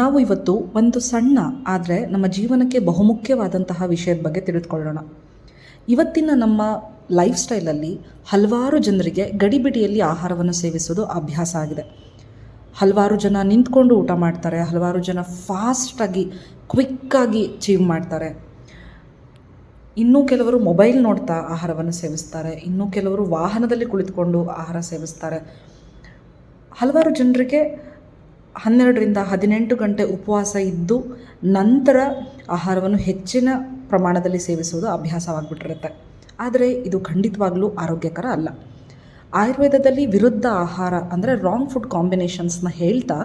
ನಾವು ಇವತ್ತು ಒಂದು ಸಣ್ಣ, ಆದರೆ ನಮ್ಮ ಜೀವನಕ್ಕೆ ಬಹುಮುಖ್ಯವಾದಂತಹ ವಿಷಯದ ಬಗ್ಗೆ ತಿಳಿದುಕೊಳ್ಳೋಣ. ಇವತ್ತಿನ ನಮ್ಮ ಲೈಫ್ ಸ್ಟೈಲಲ್ಲಿ ಹಲವಾರು ಜನರಿಗೆ ಗಡಿಬಿಡಿಯಲ್ಲಿ ಆಹಾರವನ್ನು ಸೇವಿಸೋದು ಅಭ್ಯಾಸ ಆಗಿದೆ. ಹಲವಾರು ಜನ ನಿಂತ್ಕೊಂಡು ಊಟ ಮಾಡ್ತಾರೆ, ಹಲವಾರು ಜನ ಫಾಸ್ಟಾಗಿ ಕ್ವಿಕ್ಕಾಗಿ ಚೀವ್ ಮಾಡ್ತಾರೆ. ಇನ್ನೂ ಕೆಲವರು ಮೊಬೈಲ್ ನೋಡ್ತಾ ಆಹಾರವನ್ನು ಸೇವಿಸ್ತಾರೆ, ಇನ್ನೂ ಕೆಲವರು ವಾಹನದಲ್ಲಿ ಕುಳಿತುಕೊಂಡು ಆಹಾರ ಸೇವಿಸ್ತಾರೆ. ಹಲವಾರು ಜನರಿಗೆ ಹನ್ನೆರಡರಿಂದ ಹದಿನೆಂಟು ಗಂಟೆ ಉಪವಾಸ ಇದ್ದು ನಂತರ ಆಹಾರವನ್ನು ಹೆಚ್ಚಿನ ಪ್ರಮಾಣದಲ್ಲಿ ಸೇವಿಸುವುದು ಅಭ್ಯಾಸವಾಗಿಬಿಟ್ಟಿರುತ್ತೆ. ಆದರೆ ಇದು ಖಂಡಿತವಾಗಲೂ ಆರೋಗ್ಯಕರ ಅಲ್ಲ. ಆಯುರ್ವೇದದಲ್ಲಿ ವಿರುದ್ಧ ಆಹಾರ ಅಂದರೆ ರಾಂಗ್ ಫುಡ್ ಕಾಂಬಿನೇಷನ್ಸ್ನ ಹೇಳ್ತಾ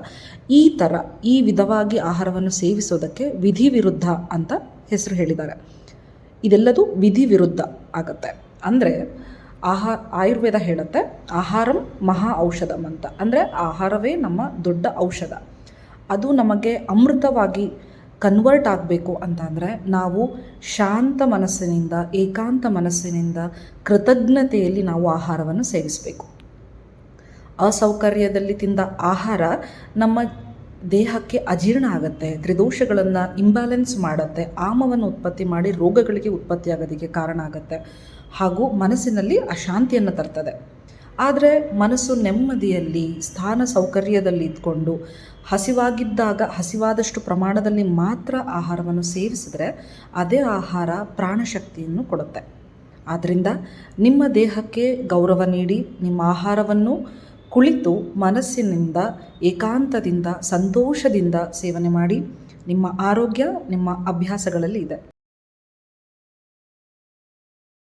ಈ ಥರ ಈ ವಿಧವಾಗಿ ಆಹಾರವನ್ನು ಸೇವಿಸೋದಕ್ಕೆ ವಿಧಿ ವಿರುದ್ಧ ಅಂತ ಹೆಸರು ಹೇಳಿದ್ದಾರೆ. ಇದೆಲ್ಲದೂ ವಿಧಿ ವಿರುದ್ಧ ಆಗುತ್ತೆ. ಅಂದರೆ ಆಹಾ, ಆಯುರ್ವೇದ ಹೇಳುತ್ತೆ, ಆಹಾರಂ ಮಹಾ ಔಷಧಂ ಅಂತ. ಅಂದರೆ ಆಹಾರವೇ ನಮ್ಮ ದೊಡ್ಡ ಔಷಧ. ಅದು ನಮಗೆ ಅಮೃತವಾಗಿ ಕನ್ವರ್ಟ್ ಆಗಬೇಕು ಅಂತಂದರೆ ನಾವು ಶಾಂತ ಮನಸ್ಸಿನಿಂದ, ಏಕಾಂತ ಮನಸ್ಸಿನಿಂದ ಕೃತಜ್ಞತೆಯಲ್ಲಿ ನಾವು ಆಹಾರವನ್ನು ಸೇವಿಸಬೇಕು. ಅಸೌಕರ್ಯದಲ್ಲಿ ತಿಂದ ಆಹಾರ ನಮ್ಮ ದೇಹಕ್ಕೆ ಅಜೀರ್ಣ ಆಗುತ್ತೆ, ತ್ರಿದೋಷಗಳನ್ನು ಇಂಬ್ಯಾಲೆನ್ಸ್ ಮಾಡುತ್ತೆ, ಆಮವನ್ನು ಉತ್ಪತ್ತಿ ಮಾಡಿ ರೋಗಗಳಿಗೆ ಉತ್ಪತ್ತಿಯಾಗೋದಕ್ಕೆ ಕಾರಣ ಆಗುತ್ತೆ. ಹಾಗೂ ಮನಸ್ಸಿನಲ್ಲಿ ಅಶಾಂತಿಯನ್ನು ತರ್ತದೆ. ಆದರೆ ಮನಸ್ಸು ನೆಮ್ಮದಿಯಲ್ಲಿ, ಸ್ಥಾನ ಸೌಕರ್ಯದಲ್ಲಿ ಇದ್ಕೊಂಡು, ಹಸಿವಾಗಿದ್ದಾಗ, ಹಸಿವಾದಷ್ಟು ಪ್ರಮಾಣದಲ್ಲಿ ಮಾತ್ರ ಆಹಾರವನ್ನು ಸೇವಿಸಿದ್ರೆ ಅದೇ ಆಹಾರ ಪ್ರಾಣಶಕ್ತಿಯನ್ನು ಕೊಡುತ್ತೆ. ಆದ್ದರಿಂದ ನಿಮ್ಮ ದೇಹಕ್ಕೆ ಗೌರವ ನೀಡಿ, ನಿಮ್ಮ ಆಹಾರವನ್ನು ಕುಳಿತು ಮನಸ್ಸಿನಿಂದ ಏಕಾಂತದಿಂದ ಸಂತೋಷದಿಂದ ಸೇವನೆ ಮಾಡಿ. ನಿಮ್ಮ ಆರೋಗ್ಯ ನಿಮ್ಮ ಅಭ್ಯಾಸಗಳಲ್ಲಿ ಇದೆ.